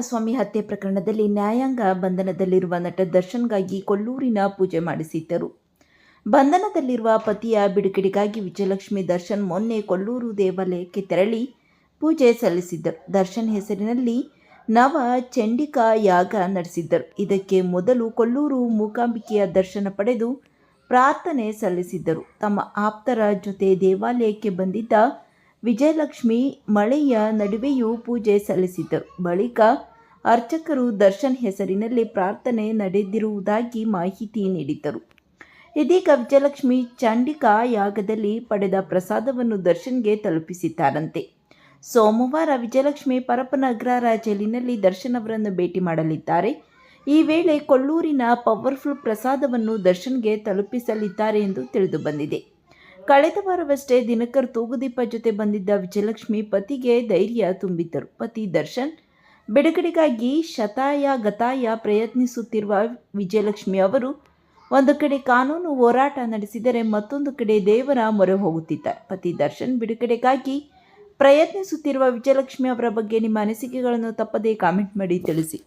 ಸ್ವಾಮಿ ಹತ್ಯೆ ಪ್ರಕರಣದಲ್ಲಿ ನ್ಯಾಯಾಂಗ ಬಂಧನದಲ್ಲಿರುವ ನಟ ದರ್ಶನ್ಗಾಗಿ ಕೊಲ್ಲೂರಿನ ಪೂಜೆ ಮಾಡಿಸಿದ್ದರು. ಬಂಧನದಲ್ಲಿರುವ ಪತಿಯ ಬಿಡುಗಡೆಗಾಗಿ ವಿಜಯಲಕ್ಷ್ಮಿ ದರ್ಶನ್ ಮೊನ್ನೆ ಕೊಲ್ಲೂರು ದೇವಾಲಯಕ್ಕೆ ತೆರಳಿ ಪೂಜೆ ಸಲ್ಲಿಸಿದ್ದರು ದರ್ಶನ್ ಹೆಸರಿನಲ್ಲಿ ನವ ಚಂಡಿಕಾ ಯಾಗ ನಡೆಸಿದ್ದರು. ಇದಕ್ಕೆ ಮೊದಲು ಕೊಲ್ಲೂರು ಮೂಕಾಂಬಿಕೆಯ ದರ್ಶನ ಪಡೆದು ಪ್ರಾರ್ಥನೆ ಸಲ್ಲಿಸಿದ್ದರು. ತಮ್ಮ ಆಪ್ತರ ಜೊತೆ ದೇವಾಲಯಕ್ಕೆ ಬಂದಿದ್ದ ವಿಜಯಲಕ್ಷ್ಮಿ ಮಳೆಯ ನಡುವೆಯೂ ಪೂಜೆ ಸಲ್ಲಿಸಿದ್ದರು ಬಳಿಕ ಅರ್ಚಕರು ದರ್ಶನ್ ಹೆಸರಿನಲ್ಲಿ ಪ್ರಾರ್ಥನೆ ನಡೆದಿರುವುದಾಗಿ ಮಾಹಿತಿ ನೀಡಿದ್ದರು. ಇದೀಗ ವಿಜಯಲಕ್ಷ್ಮಿ ಚಂಡಿಕಾ ಯಾಗದಲ್ಲಿ ಪಡೆದ ಪ್ರಸಾದವನ್ನು ದರ್ಶನ್ಗೆ ತಲುಪಿಸಿದ್ದಾರಂತೆ. ಸೋಮವಾರ ವಿಜಯಲಕ್ಷ್ಮಿ ಪರಪನಗ್ರಹಾರ ಜೈಲಿನಲ್ಲಿ ದರ್ಶನ್ ಅವರನ್ನು ಭೇಟಿ ಮಾಡಲಿದ್ದಾರೆ. ಈ ವೇಳೆ ಕೊಲ್ಲೂರಿನ ಪವರ್ಫುಲ್ ಪ್ರಸಾದವನ್ನು ದರ್ಶನ್ಗೆ ತಲುಪಿಸಲಿದ್ದಾರೆ ಎಂದು ತಿಳಿದು ಬಂದಿದೆ ಕಳೆದ ವಾರವಷ್ಟೇ ದಿನಕರ್ ತೂಗುದೀಪ ಜೊತೆ ಬಂದಿದ್ದ ವಿಜಯಲಕ್ಷ್ಮಿ ಪತಿಗೆ ಧೈರ್ಯ ತುಂಬಿದ್ದರು. ಪತಿ ದರ್ಶನ್, ಬಿಡುಗಡೆಗಾಗಿ ಶತಾಯ ಗತಾಯ ಪ್ರಯತ್ನಿಸುತ್ತಿರುವ ವಿಜಯಲಕ್ಷ್ಮಿ ಅವರು ಒಂದು ಕಡೆ ಕಾನೂನು ಹೋರಾಟ ನಡೆಸಿದರೆ ಮತ್ತೊಂದು ಕಡೆ ದೇವರ ಮೊರೆ ಹೋಗುತ್ತಿದ್ದಾರೆ. ಪತಿ ದರ್ಶನ್, ಬಿಡುಗಡೆಗಾಗಿ ಪ್ರಯತ್ನಿಸುತ್ತಿರುವ ವಿಜಯಲಕ್ಷ್ಮಿ ಅವರ ಬಗ್ಗೆ ನಿಮ್ಮ ಅನಿಸಿಕೆಗಳನ್ನು ತಪ್ಪದೇ ಕಾಮೆಂಟ್ ಮಾಡಿ ತಿಳಿಸಿ.